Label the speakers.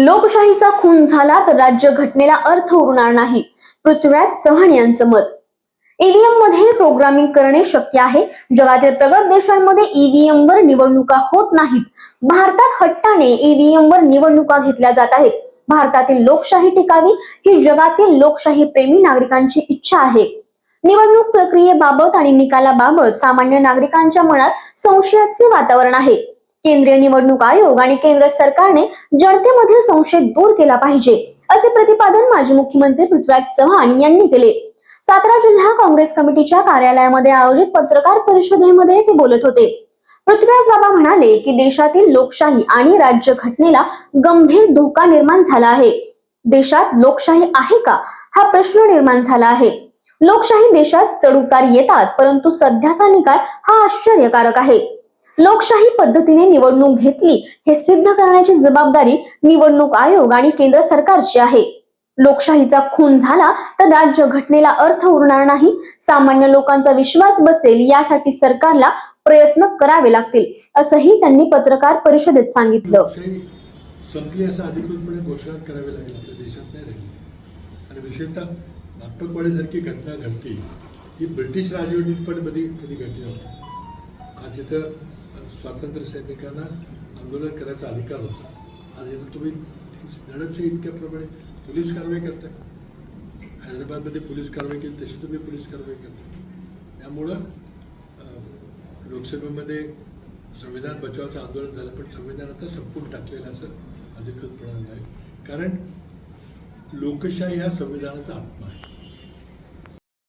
Speaker 1: लोकशाहीचा खून झाला तर राज्य घटनेला अर्थ उरणार नाही. पृथ्वीराज चव्हाण यांचं मत. ईव्हीएममध्ये प्रोग्रामिंग करणे शक्य आहे. जगातील प्रगत देशांमध्ये ईव्हीएम वर निवडणुका होत नाहीत. भारतात हट्टाने ईव्हीएम वर निवडणुका घेतल्या जात आहेत. भारतातील लोकशाही टिकावी ही जगातील लोकशाही प्रेमी नागरिकांची इच्छा आहे. निवडणूक प्रक्रियेबाबत आणि निकालाबाबत सामान्य नागरिकांच्या मनात संशयाचे वातावरण आहे. केंद्रीय निवडणूक आयोग आणि केंद्र सरकारने जनतेमधील संशय दूर केला पाहिजे असे प्रतिपादन माजी मुख्यमंत्री पृथ्वीराज चव्हाण यांनी केले. सातारा जिल्हा काँग्रेस कमिटीच्या कार्यालयामध्ये आयोजित पत्रकार परिषदेमध्ये ते बोलत होते. पृथ्वीराज बाबा म्हणाले की देशातील लोकशाही आणि राज्य घटनेला गंभीर धोका निर्माण झाला आहे. देशात लोकशाही आहे का? हा प्रश्न निर्माण झाला आहे. लोकशाही देशात चढउतार येतात परंतु सध्याचा निकाल हा आश्चर्यकारक आहे. लोकशाही पद्धतीने निवडणूक घेतली हे सिद्ध करण्याची जबाबदारी निवडणूक आयोग आणि केंद्र सरकारची आहे. लोकशाहीचा खून झाला तर राज्य घटनेला अर्थ उरणार नाही. सामान्य लोकांचा विश्वास बसेल यासाठी सरकारला प्रयत्न करावे लागतील असंही त्यांनी पत्रकार परिषदेत सांगितलं.
Speaker 2: संपली असं अधिकृतपणे घोषणा करावी लागेल आपल्या देशात नाही राहिली. आणि विशेषतः नागपूरवाडीसारखी घटना घडते ही ब्रिटिश राजवटीत पण कधी कधी घडली नव्हती. आज इथं स्वातंत्र्य सैनिकांना आंदोलन करायचा अधिकार होता. आज तुम्ही धडकच्या इतक्याप्रमाणे पोलीस कारवाई करताय. हैदराबादमध्ये पोलीस कारवाई केली तशी तुम्ही पोलीस कारवाई करता त्यामुळं लोकसभेमध्ये संविधान बचावाचं आंदोलन झालं पण संविधान आता संपून टाकलेलं असं अधिकृतपणे आहे. कारण लोकशाही हा संविधानाचा आत्मा आहे.